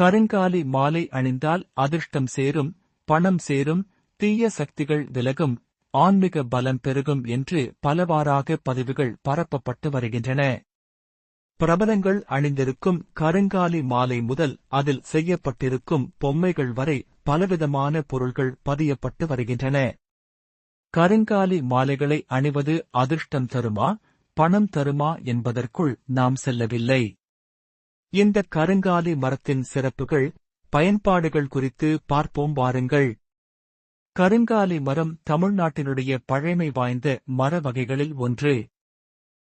கருங்காலி மாலை அணிந்தால் அதிர்ஷ்டம் சேரும் பணம் சேரும் தீய சக்திகள் விலகும் ஆன்மீக பலம் பெருகும் என்று பலவாறாக பதிவுகள் பரப்பப்பட்டு வருகின்றன. பிரபலங்கள் அணிந்திருக்கும் கருங்காலி மாலை முதல் அதில் செய்யப்பட்டிருக்கும் பொம்மைகள் வரை பலவிதமான பொருள்கள் பதியப்பட்டு வருகின்றன. கருங்காலி மாலைகளை அணிவது அதிர்ஷ்டம் தருமா பணம் தருமா என்பதற்குள் நாம் செல்லவில்லை. இந்த கருங்காலி மரத்தின் சிறப்புகள் பயன்பாடுகள் குறித்து பார்ப்போம் வாருங்கள். கருங்காலி மரம் தமிழ்நாட்டினுடைய பழமை வாய்ந்த மர வகைகளில் ஒன்று.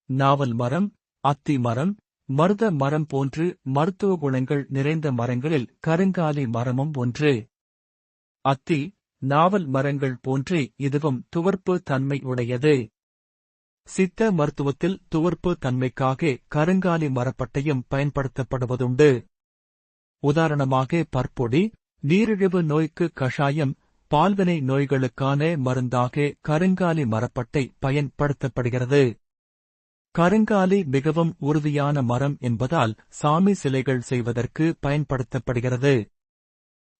நாவல் மரம் அத்தி மரம் மருத மரம் போன்று மருத்துவ குணங்கள் நிறைந்த மரங்களில் கருங்காலி மரமும் ஒன்று. அத்தி நாவல் மரங்கள் போன்று இதுவும் துவர்ப்பு தன்மை உடையது. சித்த மருத்துவத்தில் துவர்ப்பு தன்மைக்காக கருங்காலி மரப்பட்டையும் பயன்படுத்தப்படுவதுண்டு. உதாரணமாக பற்பொடி நீரிழிவு நோய்க்கு கஷாயம் பால்வினை நோய்களுக்கான மருந்தாக கருங்காலி மரப்பட்டை பயன்படுத்தப்படுகிறது. கருங்காலி மிகவும் உறுதியான மரம் என்பதால் சாமி சிலைகள் செய்வதற்கு பயன்படுத்தப்படுகிறது.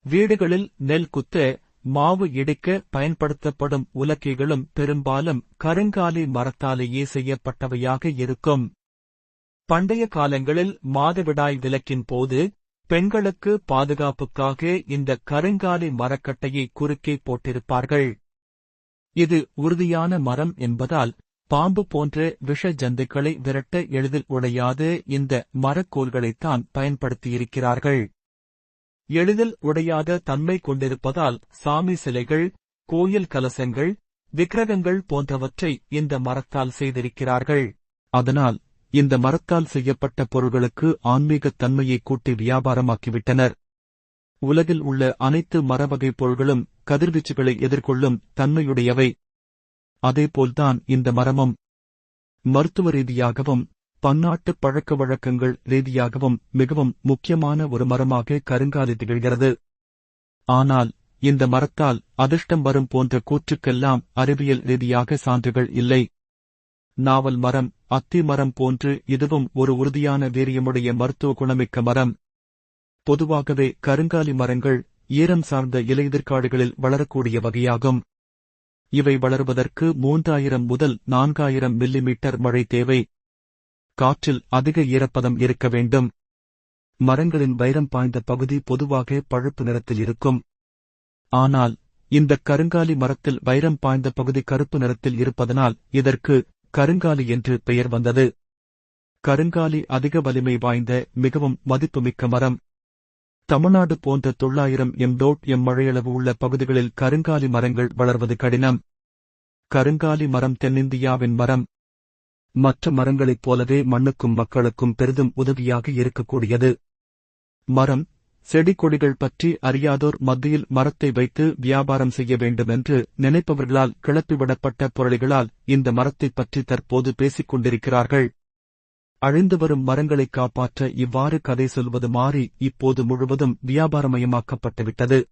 வீடுகளில் நெல் குத்த மாவு இடிக்க பயன்படுத்தப்படும் உலக்கைகளும் பெரும்பாலும் கருங்காலி மரத்தாலேயே செய்யப்பட்டவையாக இருக்கும். பண்டைய காலங்களில் மாதவிடாய் விலக்கின் போது பெண்களுக்கு பாதுகாப்புக்காக இந்த கருங்காலி மரக்கட்டையை குறுக்கே போட்டிருப்பார்கள். இது உறுதியான மரம் என்பதால் பாம்பு போன்ற விஷ ஜந்துக்களை விரட்ட எளிதில் உடையாது. இந்த மரக்கோல்களைத்தான் பயன்படுத்தியிருக்கிறார்கள். எளிதில் உடையாத தன்மை கொண்டிருப்பதால் சாமி சிலைகள் கோயில் கலசங்கள் விக்கிரகங்கள் போன்றவற்றை இந்த மரத்தால் செய்திருக்கிறார்கள். அதனால் இந்த மரத்தால் செய்யப்பட்ட பொருள்களுக்கு ஆன்மீகத் தன்மையை கூட்டி வியாபாரமாக்கிவிட்டனர். உலகில் உள்ள அனைத்து மரவகை பொருள்களும் கதிர்வீச்சுகளை எதிர்கொள்ளும் தன்மையுடையவை. அதேபோல்தான் இந்த மரமும். மருத்துவ ரீதியாகவும் பன்னாட்டு பழக்க வழக்கங்கள் ரீதியாகவும் மிகவும் முக்கியமான ஒரு மரமாக கருங்காலி திகழ்கிறது. ஆனால் இந்த மரத்தால் அதிர்ஷ்டம் வரும் போன்ற கூற்றுக்கெல்லாம் அறிவியல் ரீதியாக சான்றுகள் இல்லை. நாவல் மரம் அத்தி மரம் போன்று இதுவும் ஒரு உறுதியான வீரியமுடைய மருத்துவ குணமிக்க மரம். பொதுவாகவே கருங்காலி மரங்கள் ஈரம் சார்ந்த இலையுதிர்காடுகளில் வளரக்கூடிய வகையாகும். இவை வளர்வதற்கு மூன்றாயிரம் முதல் நான்காயிரம் மில்லிமீட்டர் மழை தேவை. காற்றில் அதிக ஈரப்பதம் இருக்க வேண்டும். மரங்களின் வைரம் பாய்ந்த பகுதி பொதுவாக பழுப்பு நிறத்தில் இருக்கும். ஆனால் இந்த கருங்காலி மரத்தில் வைரம் பாய்ந்த பகுதி கருப்பு நிறத்தில் இருப்பதனால் இதற்கு கருங்காலி என்று பெயர் வந்தது. கருங்காலி அதிக வலிமை வாய்ந்த மிகவும் மதிப்புமிக்க மரம். தமிழ்நாடு போன்ற தொள்ளாயிரம் எம் டோட் எம் மழையளவு உள்ள பகுதிகளில் கருங்காலி மரங்கள் வளர்வது கடினம். கருங்காலி மரம் தென்னிந்தியாவின் மரம். மற்ற மரங்களைப் போலவே மண்ணுக்கும் மக்களுக்கும் பெரிதும் உதவியாக இருக்கக்கூடியது. மரம் செடி கொடிகள் பற்றி அறியாதோர் மத்தியில் மரத்தை வைத்து வியாபாரம் செய்ய வேண்டுமென்று நினைப்பவர்களால் கிளப்பிவிடப்பட்ட பொருளிகளால் இந்த மரத்தைப் பற்றி தற்போது பேசிக் கொண்டிருக்கிறார்கள். அழிந்து வரும் மரங்களை காப்பாற்ற இவ்வாறு கதை சொல்வது மாறி இப்போது முழுவதும் வியாபாரமயமாக்கப்பட்டுவிட்டது.